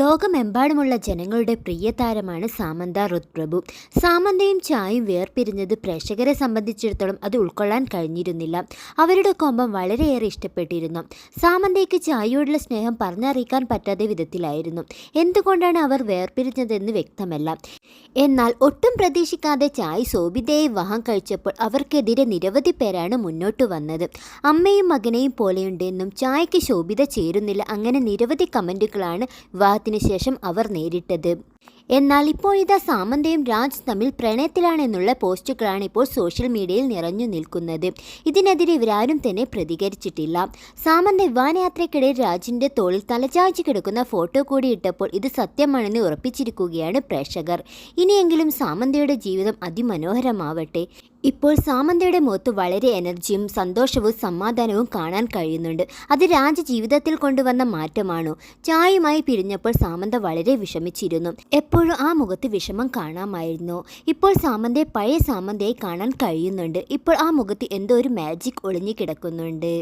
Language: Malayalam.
ലോകമെമ്പാടുമുള്ള ജനങ്ങളുടെ പ്രിയ താരമാണ് സാമന്ത റുത്പ്രഭു സാമന്തയും ചായയും വേർപിരിഞ്ഞത് പ്രേക്ഷകരെ സംബന്ധിച്ചിടത്തോളം അത് ഉൾക്കൊള്ളാൻ കഴിഞ്ഞിരുന്നില്ല. അവരുടെ കോമ്പം വളരെയേറെ ഇഷ്ടപ്പെട്ടിരുന്നു. സാമന്തയ്ക്ക് ചായയോടുള്ള സ്നേഹം പറഞ്ഞറിയിക്കാൻ പറ്റാത്ത വിധത്തിലായിരുന്നു. എന്തുകൊണ്ടാണ് അവർ വേർപിരിഞ്ഞതെന്ന് വ്യക്തമല്ല. എന്നാൽ ഒട്ടും പ്രതീക്ഷിക്കാതെ ചായ് ശോഭിതയെ വിവാഹം കഴിച്ചപ്പോൾ അവർക്കെതിരെ നിരവധി പേരാണ് മുന്നോട്ട് വന്നത്. അമ്മയും മകനെയും പോലെയുണ്ടെന്നും ചായയ്ക്ക് ശോഭിത ചേരുന്നില്ല അങ്ങനെ നിരവധി കമന്റുകളാണ് വിവാഹത്തിന് ശേഷം അവർ നേരിട്ടത്. എന്നാൽ ഇപ്പോഴിതാ സാമന്തയും രാജ് തമ്മിൽ പ്രണയത്തിലാണെന്നുള്ള പോസ്റ്റുകളാണ് ഇപ്പോൾ സോഷ്യൽ മീഡിയയിൽ നിറഞ്ഞു നിൽക്കുന്നത്. ഇതിനെതിരെ ഇവരാരും തന്നെ പ്രതികരിച്ചിട്ടില്ല. സാമന്ത വിമാനയാത്രയ്ക്കിടെ രാജിന്റെ തോളിൽ തലചാച്ച് കിടക്കുന്ന ഫോട്ടോ കൂടി ഇട്ടപ്പോൾ ഇത് സത്യമാണെന്ന് ഉറപ്പിച്ചിരിക്കുകയാണ് പ്രേക്ഷകർ. ഇനിയെങ്കിലും സാമന്തയുടെ ജീവിതം അതിമനോഹരമാവട്ടെ. ഇപ്പോൾ സാമന്തയുടെ മുഖത്ത് വളരെ എനർജിയും സന്തോഷവും സമാധാനവും കാണാൻ കഴിയുന്നുണ്ട്. അത് രാജ് ജീവിതത്തിൽ കൊണ്ടുവന്ന മാറ്റമാണോ? ചായുമായി പിരിഞ്ഞപ്പോൾ സാമന്ത വളരെ വിഷമിച്ചിരുന്നു. എപ്പോഴും ആ മുഖത്ത് വിഷമം കാണാമായിരുന്നു. ഇപ്പോൾ സാമന്തയെ പഴയ സാമന്തയെ കാണാൻ കഴിയുന്നുണ്ട്. ഇപ്പോൾ ആ മുഖത്ത് എന്തോ ഒരു മാജിക് ഒളിഞ്ഞു കിടക്കുന്നുണ്ട്.